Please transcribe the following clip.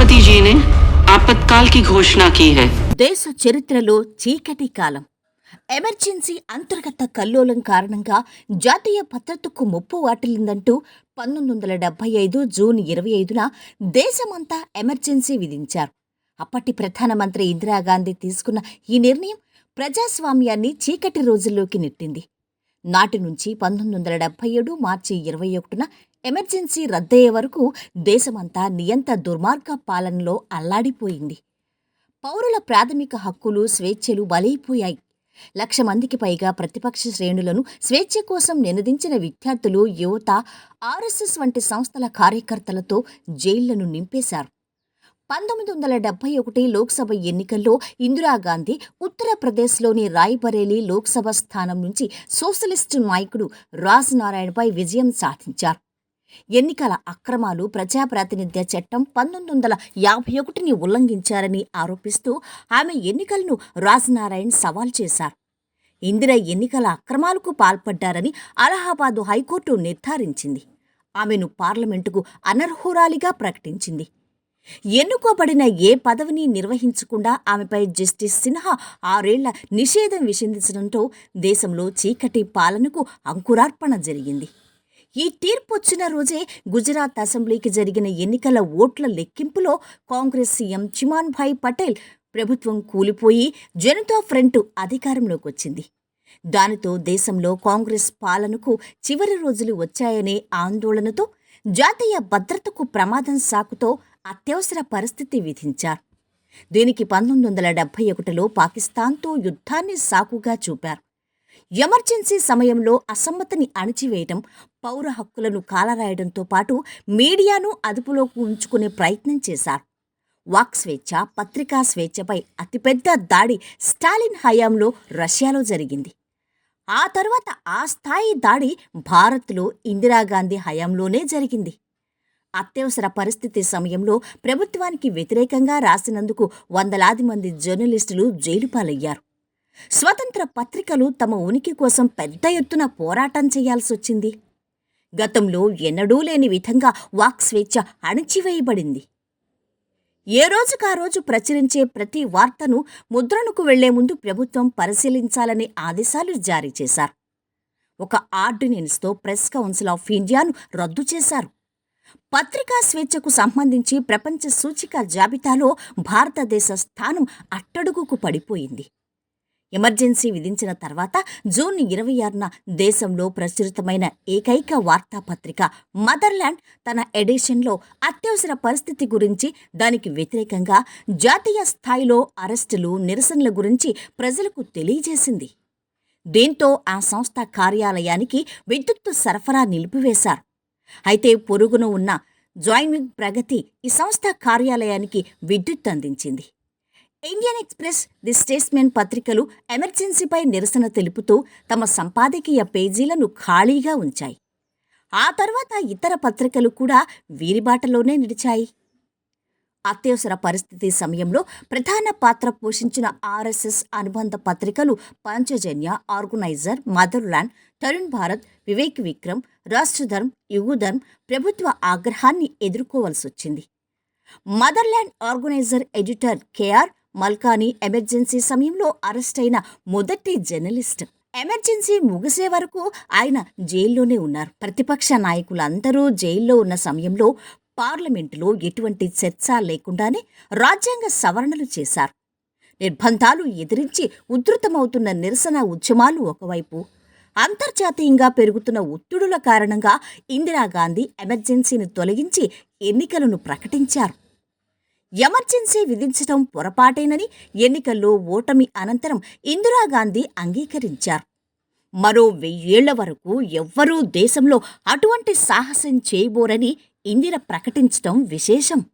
రాష్ట్రపతిజీనే ఆపత్కాల్కి ఘోషణ key దేశ చరిత్రలో చీకటి కాలం. ఎమర్జెన్సీ అంతర్గత కల్లోలం కారణంగా జాతీయ భద్రతకు ముప్పు వాటిల్లిందంటూ పంతొమ్మిది వందల డెబ్బై ఐదు జూన్ ఇరవై ఐదున దేశమంతా ఎమర్జెన్సీ విధించారు. అప్పటి ప్రధానమంత్రి ఇందిరాగాంధీ తీసుకున్న ఈ నిర్ణయం ప్రజాస్వామ్యాన్ని చీకటి రోజుల్లోకి నెట్టింది. నాటి నుంచి పంతొమ్మిది వందల డెబ్బై ఏడు మార్చి ఇరవై ఒకటిన ఎమర్జెన్సీ రద్దయ్యే వరకు దేశమంతా నియంత దుర్మార్గ పాలనలో అల్లాడిపోయింది. పౌరుల ప్రాథమిక హక్కులు స్వేచ్ఛలు బలైపోయాయి. లక్ష మందికి పైగా ప్రతిపక్ష శ్రేణులను స్వేచ్ఛ కోసం నినదించిన విద్యార్థులు యువత ఆర్ఎస్ఎస్ వంటి సంస్థల కార్యకర్తలతో జైళ్ళను నింపేశారు. పంతొమ్మిది వందల డెబ్బై ఒకటి లోక్సభ ఎన్నికల్లో ఇందిరాగాంధీ ఉత్తరప్రదేశ్లోని రాయ్బరేలీ లోక్సభ స్థానం నుంచి సోషలిస్టు నాయకుడు రాజ్ నారాయణపై విజయం సాధించారు. ఎన్నికల అక్రమాలు ప్రజాప్రాతినిధ్య చట్టం పంతొమ్మిది వందల యాభై ఒకటిని ఉల్లంఘించారని ఆరోపిస్తూ ఆమె ఎన్నికలను రాజ్నారాయణ్ సవాల్ చేశారు. ఇందిర ఎన్నికల అక్రమాలకు పాల్పడ్డారని అలహాబాదు హైకోర్టు నిర్ధారించింది. ఆమెను పార్లమెంటుకు అనర్హురాలిగా ప్రకటించింది. ఎన్నుకోబడిన ఏ పదవిని నిర్వహించకుండా ఆమెపై జస్టిస్ సిన్హా ఆరేళ్ళ నిషేధం విషందించడంతో దేశంలో చీకటి పాలనకు అంకురార్పణ జరిగింది. ఈ తీర్పు వచ్చిన రోజే గుజరాత్ అసెంబ్లీకి జరిగిన ఎన్నికల ఓట్ల లెక్కింపులో కాంగ్రెస్ సీఎం చిమాన్ భాయ్ పటేల్ ప్రభుత్వం కూలిపోయి జనతా ఫ్రంట్ అధికారంలోకి వచ్చింది. దానితో దేశంలో కాంగ్రెస్ పాలనకు చివరి రోజులు వచ్చాయనే ఆందోళనతో జాతీయ భద్రతకు ప్రమాదం సాకుతో అత్యవసర పరిస్థితి విధించారు. దీనికి పంతొమ్మిది వందల డెబ్బై ఒకటిలో పాకిస్తాన్తో యుద్ధాన్ని సాకుగా చూపారు. ఎమర్జెన్సీ సమయంలో అసమ్మతిని అణిచివేయటం పౌర హక్కులను కాలరాయడంతో పాటు మీడియాను అదుపులోకి ఉంచుకునే ప్రయత్నం చేశారు. వాక్ స్వేచ్ఛ పత్రికా స్వేచ్ఛపై అతిపెద్ద దాడి స్టాలిన్ హయాంలో రష్యాలో జరిగింది. ఆ తర్వాత ఆ స్థాయి దాడి భారత్లో ఇందిరాగాంధీ హయాంలోనే జరిగింది. అత్యవసర పరిస్థితి సమయంలో ప్రభుత్వానికి వ్యతిరేకంగా రాసినందుకు వందలాది మంది జర్నలిస్టులు జైలుపాలయ్యారు స్వతంత్ర పత్రికలు తమ ఉనికి కోసం పెద్ద ఎత్తున పోరాటం చేయాల్సొచ్చింది గతంలో ఎన్నడూ లేని విధంగా వాక్ స్వేచ్ఛ అణిచివేయబడింది. ఏ రోజుకా రోజు ప్రచురించే ప్రతి వార్తను ముద్రణకు వెళ్ళే ముందు ప్రభుత్వం పరిశీలించాలనే ఆదేశాలు జారీ చేశారు. ఒక ఆర్డినెన్స్తో ప్రెస్ కౌన్సిల్ ఆఫ్ ఇండియాను రద్దు చేశారు. పత్రికా స్వేచ్ఛకు సంబంధించి ప్రపంచ సూచిక జాబితాలో భారతదేశ స్థానం అట్టడుగుకు పడిపోయింది. ఎమర్జెన్సీ విధించిన తర్వాత జూన్ ఇరవై ఆరున దేశంలో ప్రచురితమైన ఏకైక వార్తాపత్రిక మదర్లాండ్ తన ఎడిషన్లో అత్యవసర పరిస్థితి గురించి దానికి వ్యతిరేకంగా జాతీయ స్థాయిలో అరెస్టులు నిరసనల గురించి ప్రజలకు తెలియజేసింది. దీంతో ఆ సంస్థ కార్యాలయానికి విద్యుత్తు సరఫరా నిలిపివేశారు. అయితే పొరుగున ఉన్న జాయిన్వింగ్ ప్రగతి ఈ సంస్థ కార్యాలయానికి విద్యుత్ అందించింది. ఇండియన్ ఎక్స్ప్రెస్ ది స్టేట్స్మెన్ పత్రికలు ఎమర్జెన్సీపై నిరసన తెలుపుతూ తమ సంపాదకీయ పేజీలను ఖాళీగా ఉంచాయి. ఆ తర్వాత ఇతర పత్రికలు కూడా వీరి బాటలోనే నిలిచాయి. అత్యవసర పరిస్థితి సమయంలో ప్రధాన పాత్ర పోషించిన ఆర్ఎస్ఎస్ అనుబంధ పత్రికలు పంచజన్య ఆర్గనైజర్ మదర్లాండ్ తరుణ్ భారత్ వివేక్ విక్రమ్ రాష్ట్రధర్మ్ యుగుధర్మ్ ప్రభుత్వ ఆగ్రహాన్ని ఎదుర్కోవాల్సి వచ్చింది. Motherland organiser editor K R Malkani emergency సమయంలో అరెస్ట్ అయిన మొదటి జర్నలిస్ట్. ఎమర్జెన్సీ ముగిసే వరకు ఆయన జైల్లోనే ఉన్నారు. ప్రతిపక్ష నాయకులందరూ జైల్లో ఉన్న సమయంలో పార్లమెంటులో ఎటువంటి చర్చ లేకుండానే రాజ్యాంగ సవరణలు చేశారు. నిర్బంధాలు ఎదిరించి ఉధృతమవుతున్న నిరసన ఉద్యమాలు ఒకవైపు అంతర్జాతీయంగా పెరుగుతున్న ఒత్తిడుల కారణంగా ఇందిరాగాంధీ ఎమర్జెన్సీని తొలగించి ఎన్నికలను ప్రకటించారు. ఎమర్జెన్సీ విధించడం పొరపాటేనని ఎన్నికల్లో ఓటమి అనంతరం ఇందిరాగాంధీ అంగీకరించారు. మరో వెయ్యేళ్ళ వరకు ఎవ్వరూ దేశంలో అటువంటి సాహసం చేయబోరని ఇందిర ప్రకటించటం విశేషం.